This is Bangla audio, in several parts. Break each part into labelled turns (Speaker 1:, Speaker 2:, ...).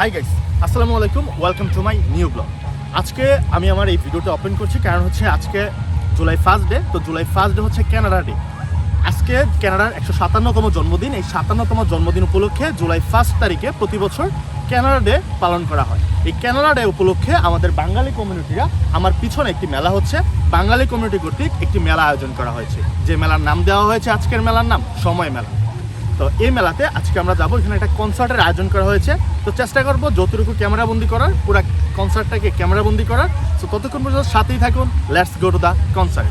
Speaker 1: হাই গাইস আসসালামু আলাইকুম welcome to my new blog আজকে আমি আমার এই ভিডিওটা ওপেন করছি, কারণ হচ্ছে আজকে জুলাই ফার্স্ট ডে তো জুলাই ফার্স্ট ডে হচ্ছে ক্যানাডা ডে আজকে ক্যানাডার একশো সাতান্নতম জন্মদিন, এই সাতান্নতম জন্মদিন উপলক্ষে জুলাই ফার্স্ট তারিখে প্রতি বছর ক্যানাডা ডে পালন করা হয়। এই ক্যানাডা ডে উপলক্ষে আমাদের বাঙালি কমিউনিটিরা আমার পিছনে একটি মেলা হচ্ছে, বাঙালি কমিউনিটি কর্তৃক একটি মেলা আয়োজন করা হয়েছে। যে মেলার নাম দেওয়া হয়েছে আজকের মেলার নাম, সময় মেলা। তো এই মেলাতে আজকে আমরা যাব। এখানে একটা কনসার্টের আয়োজন করা হয়েছে। তো চেষ্টা করব যতটুকু ক্যামেরাবন্দি করার, পুরো কনসার্টটাকে ক্যামেরা বন্দি করার। তো ততক্ষণ পর্যন্ত সাথেই থাকুন। Let's go to the concert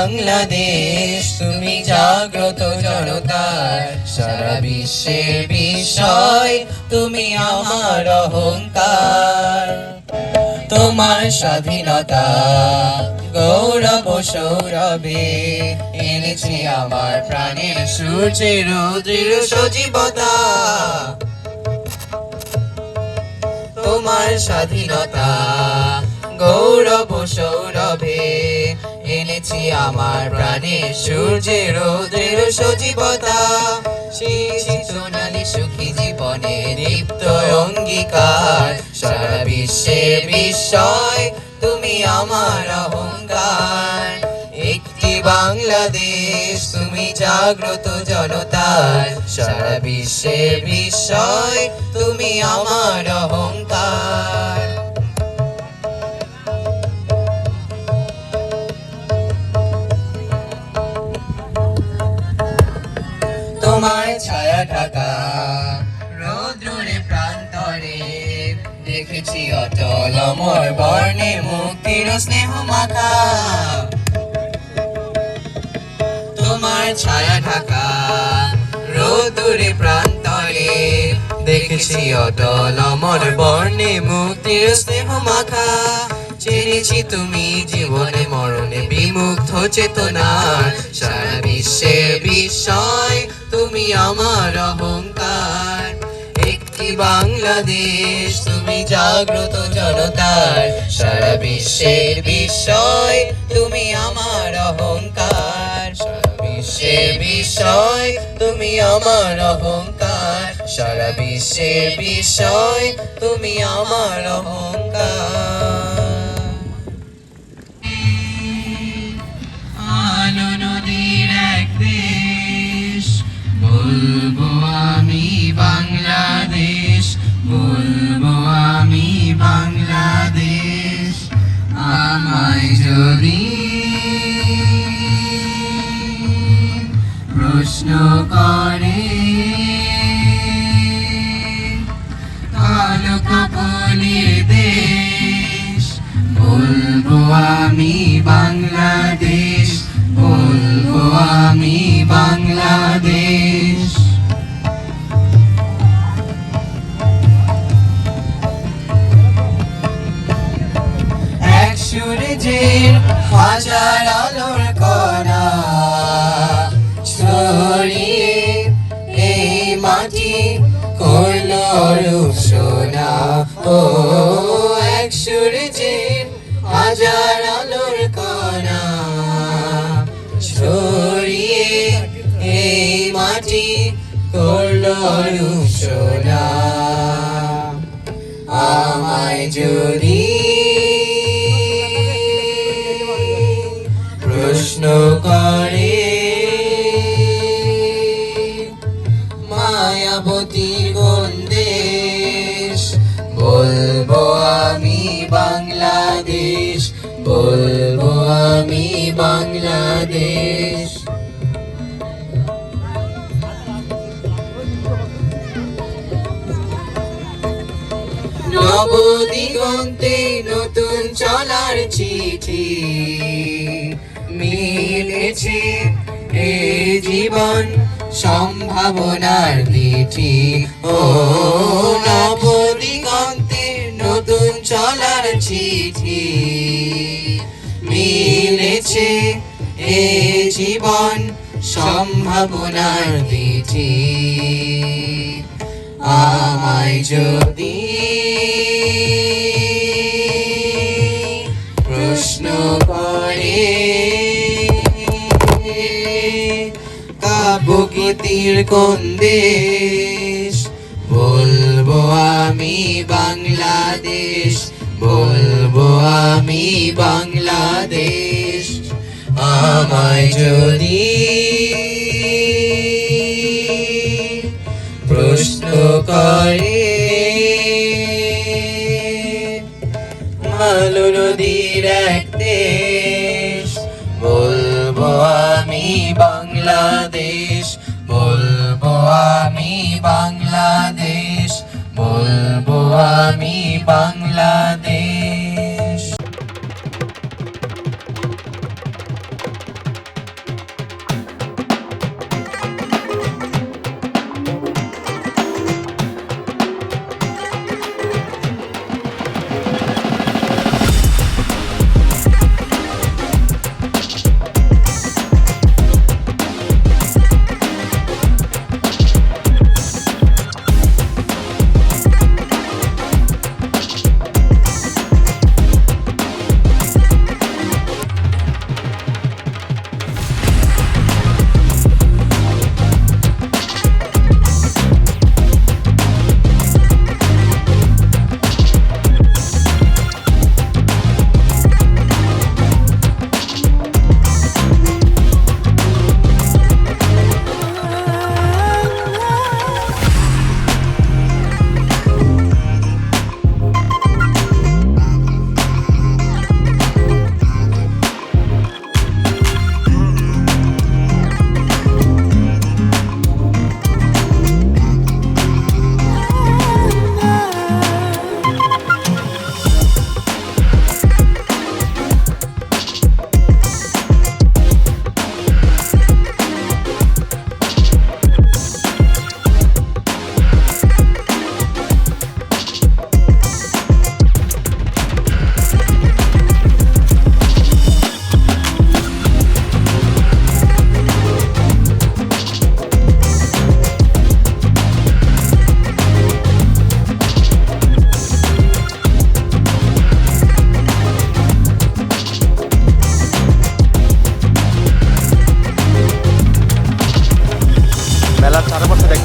Speaker 2: Bangladesh, তুমি জাগ্রত জনতার, সারা বিশ্বের বিষয় তুমি আমার অহঙ্কার তোমার স্বাধীনতা, গৌরব সৌরভে এনেছি আমার প্রাণের সূর্যের দৃঢ় সজীবতা। তোমার স্বাধীনতা, গৌরব সৌরভে এনেছি আমার প্রাণে সূর্যের দৃঢ় সজীবতা। সোনালী সুখী জীবনে দীপ্ত অঙ্গীকার। সারা বিশ্বে বিস্ময়, তুমি আমার অহংকার। একটি বাংলাদেশ, তুমি জাগ্রত জনতার। সারা বিশ্বে বিস্ময়, তুমি আমার অহংকার। তোমার ছায়া ঢাকা। রৌদ্রে প্রান্তরে দেখেছি অটল অমর বর্ণে মুক্তির স্নেহ মাখা তোমার ছায়া ঢাকা, রোদুরে প্রান্তরে দেখেছি অটল অমর বর্ণে মুক্তির স্নেহ মাখা চিনেছি তুমি জীবনে মরণে বিমুগ্ধ চেতনার সারা বিশ্বের বিস্ময়, তুমি আমার অহংকার। একটি বাংলাদেশ, তুমি জাগ্রত জনতার। সারা বিশ্বের বিস্ময়, তুমি আমার অহংকার। সারা বিশ্বের বিস্ময়, তুমি আমার অহংকার। সারা বিশ্বের বিস্ময়, তুমি আমার অহংকার। নদীর এক দেশ। বাংলাদেশ বাংলাদেশ। প্রশ্ন করে হাজার আলোর কণা। ছড়িয়ে এই মাটি করল রূপ সোনা। ও এক সূর্যের হাজার আলোর কণা। ছড়িয়ে এই মাটি করল রূপ সোনা। আমায় যদি প্রশ্ন করে মায়াবতীর কোন দেশ বলব আমি বাংলাদেশ, বলব আমি বাংলাদেশ। নবদিগন্তে নতুন চলার চিঠি। মিলেছে এ জীবন সম্ভাবনার দিঠি ও নবদিগন্তে নতুন চলার চিঠি। মিলেছে এ জীবন সম্ভাবনার দিঠি আমায় যদি প্রশ্ন করে কাব্যগীতির কোন দেশ বলব আমি বাংলাদেশ, বলব আমি বাংলাদেশ। আমায় যদি প্রশ্ন করে মালু নদীর এক দেশ, বলব আমি বাংলাদেশ। আমি বাংলাদেশ বলব আমি বাংলাদেশ।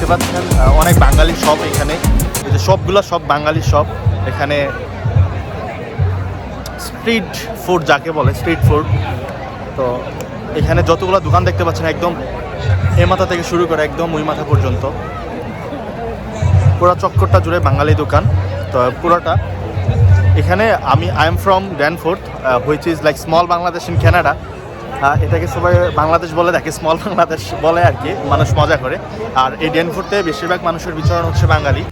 Speaker 1: দেখতে পাচ্ছেন অনেক বাঙালি শপ এখানে। এই যে শপগুলো সব বাঙালি শপ এখানে স্ট্রিট ফুড যাকে বলে স্ট্রিট ফুড তো এখানে যতগুলো দোকান দেখতে পাচ্ছেন, একদম এ মাথা থেকে শুরু করে একদম ওই মাথা পর্যন্ত। পুরো চক্করটা জুড়ে বাঙালি দোকান। তো পুরোটা। এখানে আমি I am from Danforth which is like small Bangladesh in Canada এটাকে সবাই বাংলাদেশ বলে দেখে স্মল বাংলাদেশ বলে আর কি, মানুষ মজা করে। আর এই ড্যানফোর্থে বেশিরভাগ মানুষের বিচরণ হচ্ছে বাঙালি।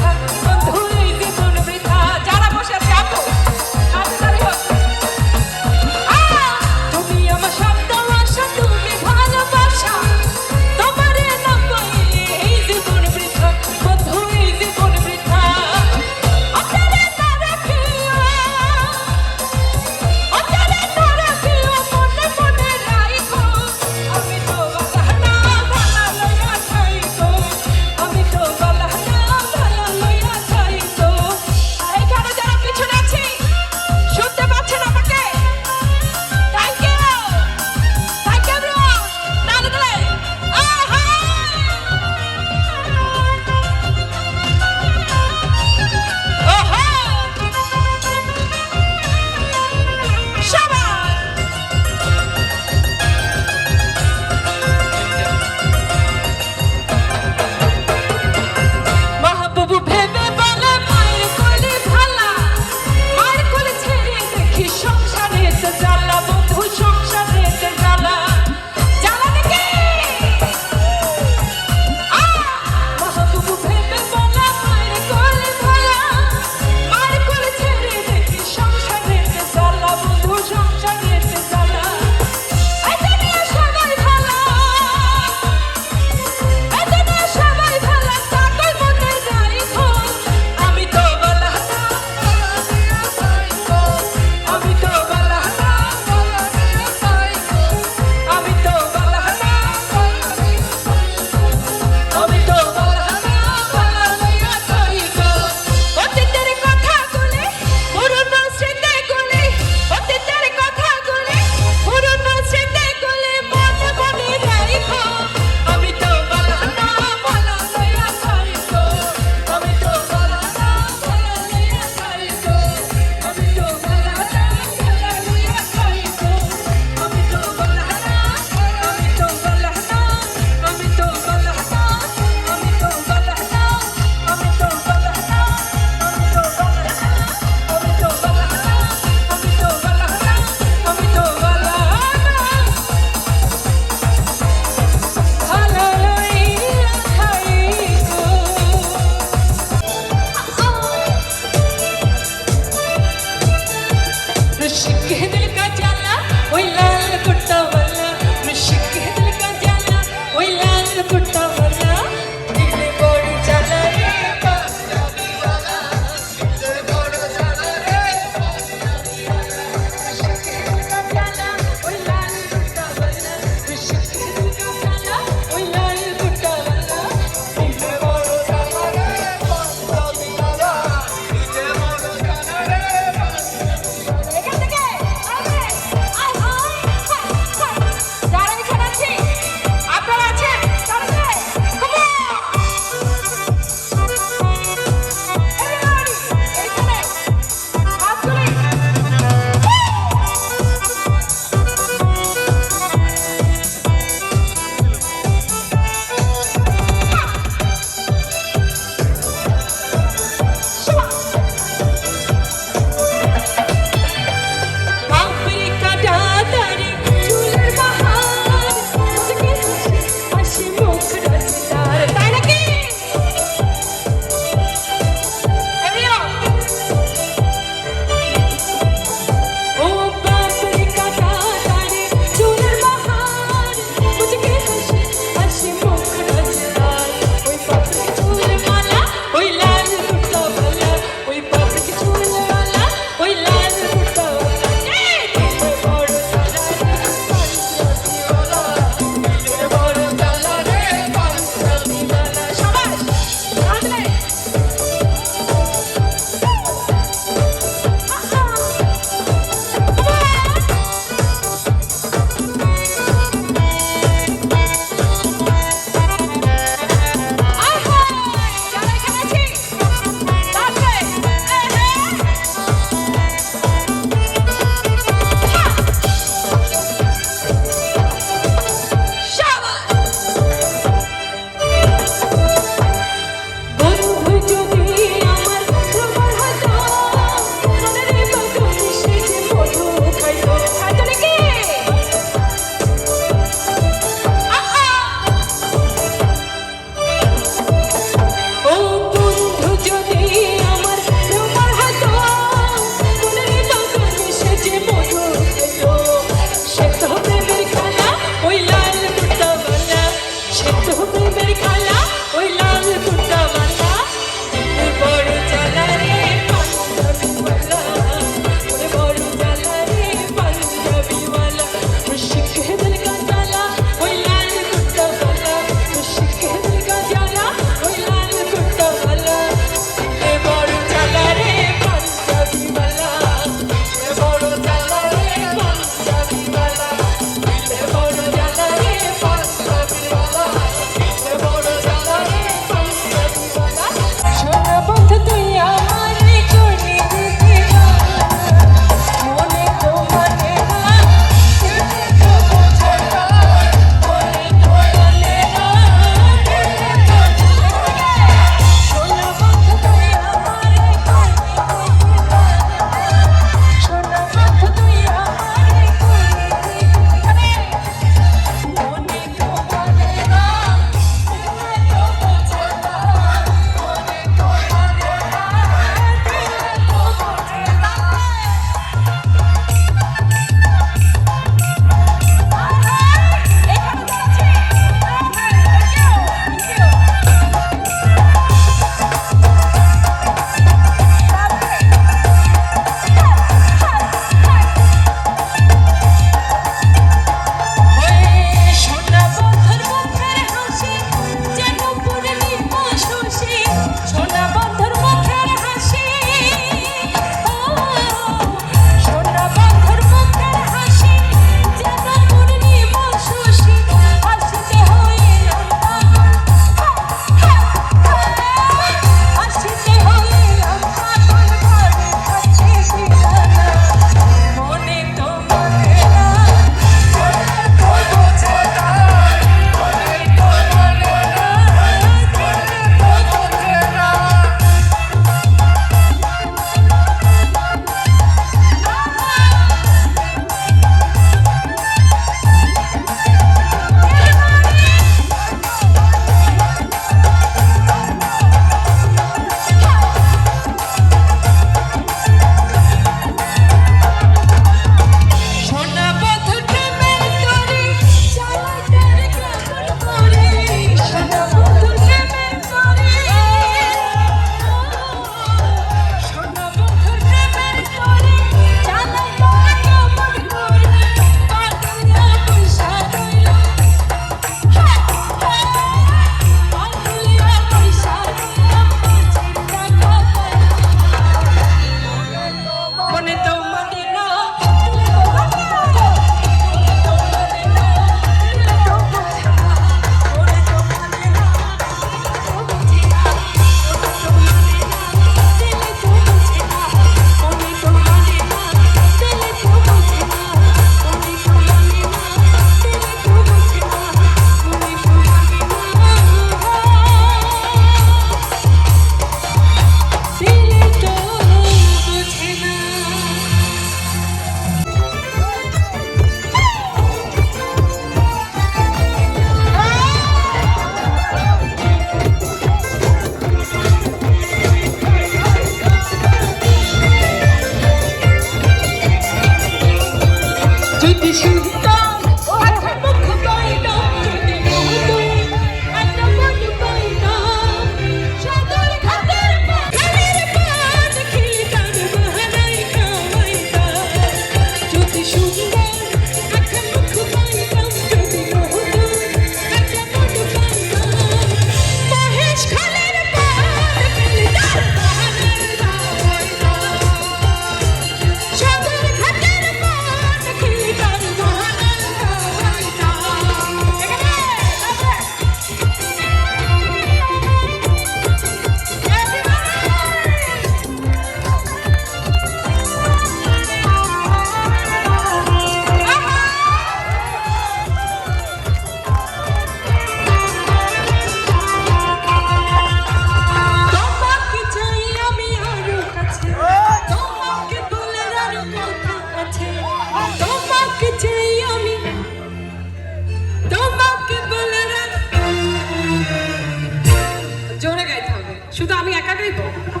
Speaker 3: আমি একা তো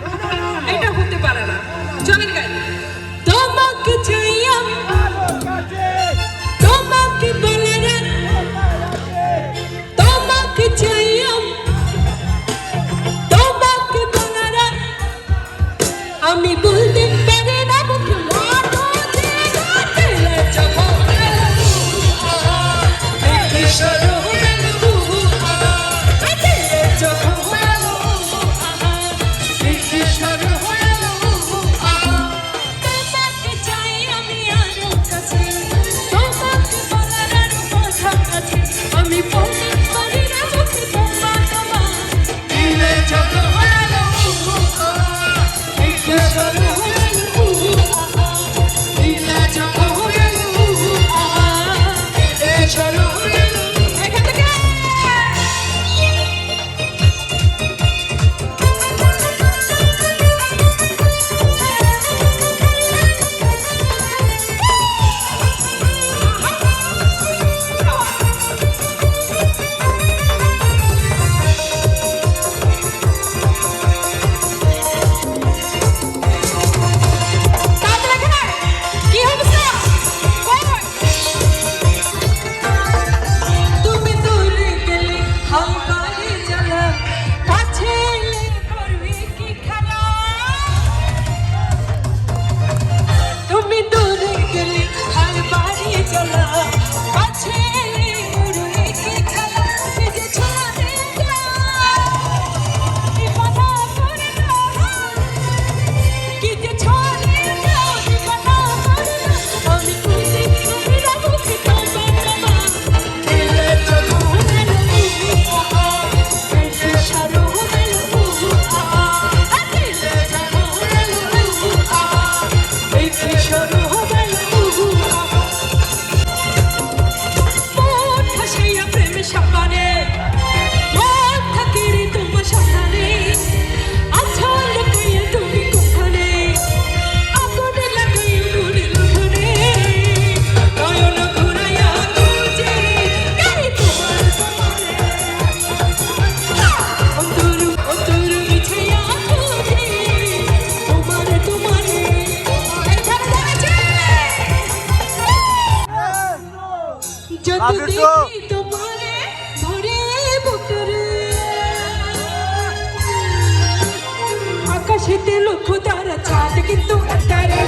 Speaker 3: छिते लुखु तारा चाट किंतु
Speaker 1: अत्तारे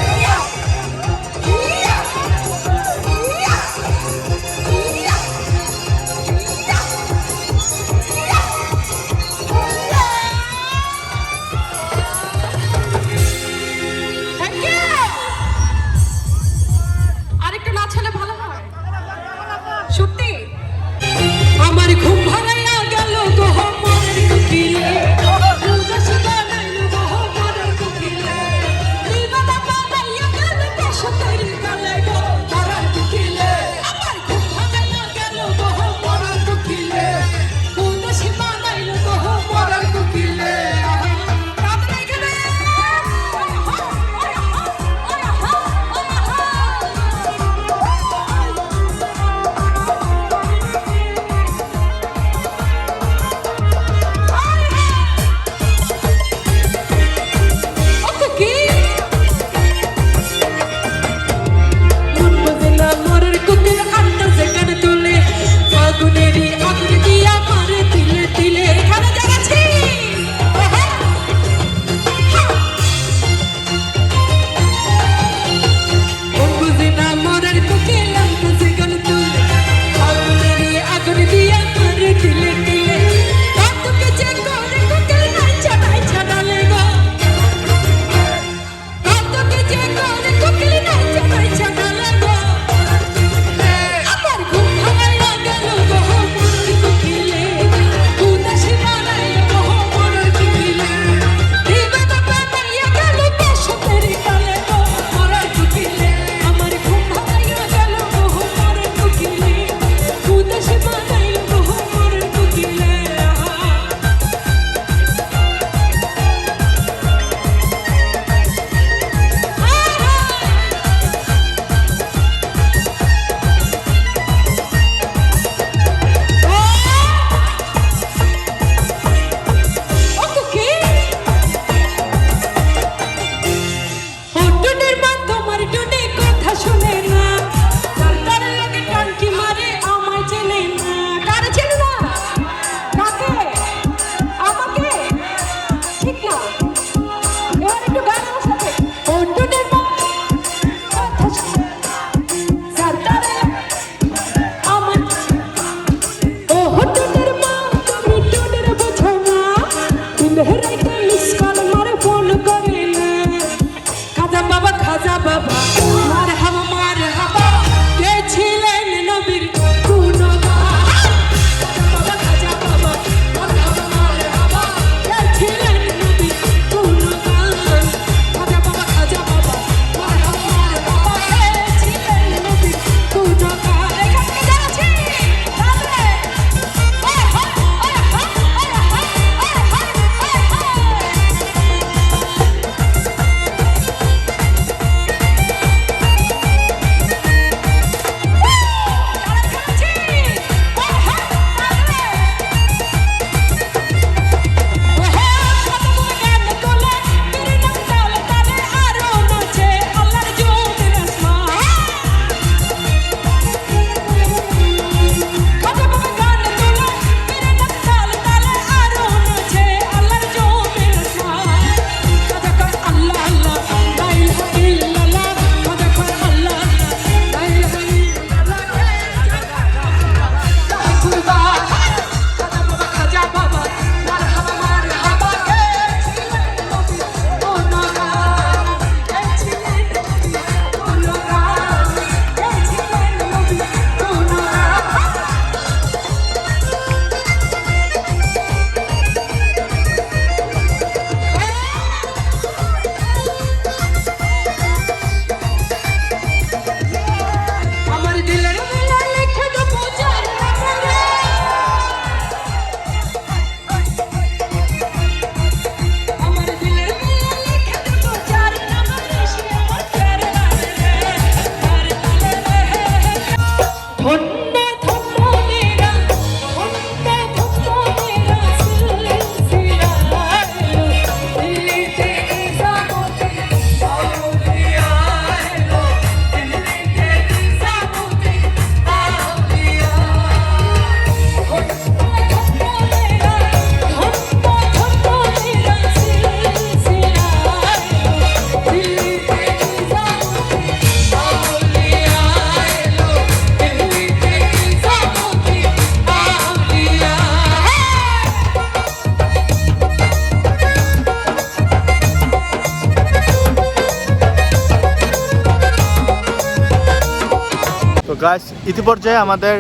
Speaker 1: ইতিপর্যায়ে আমাদের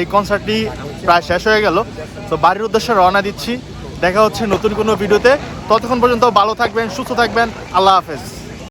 Speaker 1: এই কনসার্টটি প্রায় শেষ হয়ে গেল। তো বাড়ির উদ্দেশ্যে রওনা দিচ্ছি। দেখা হচ্ছে নতুন কোনো ভিডিওতে। ততক্ষণ পর্যন্ত ভালো থাকবেন, সুস্থ থাকবেন। আল্লাহ হাফেজ।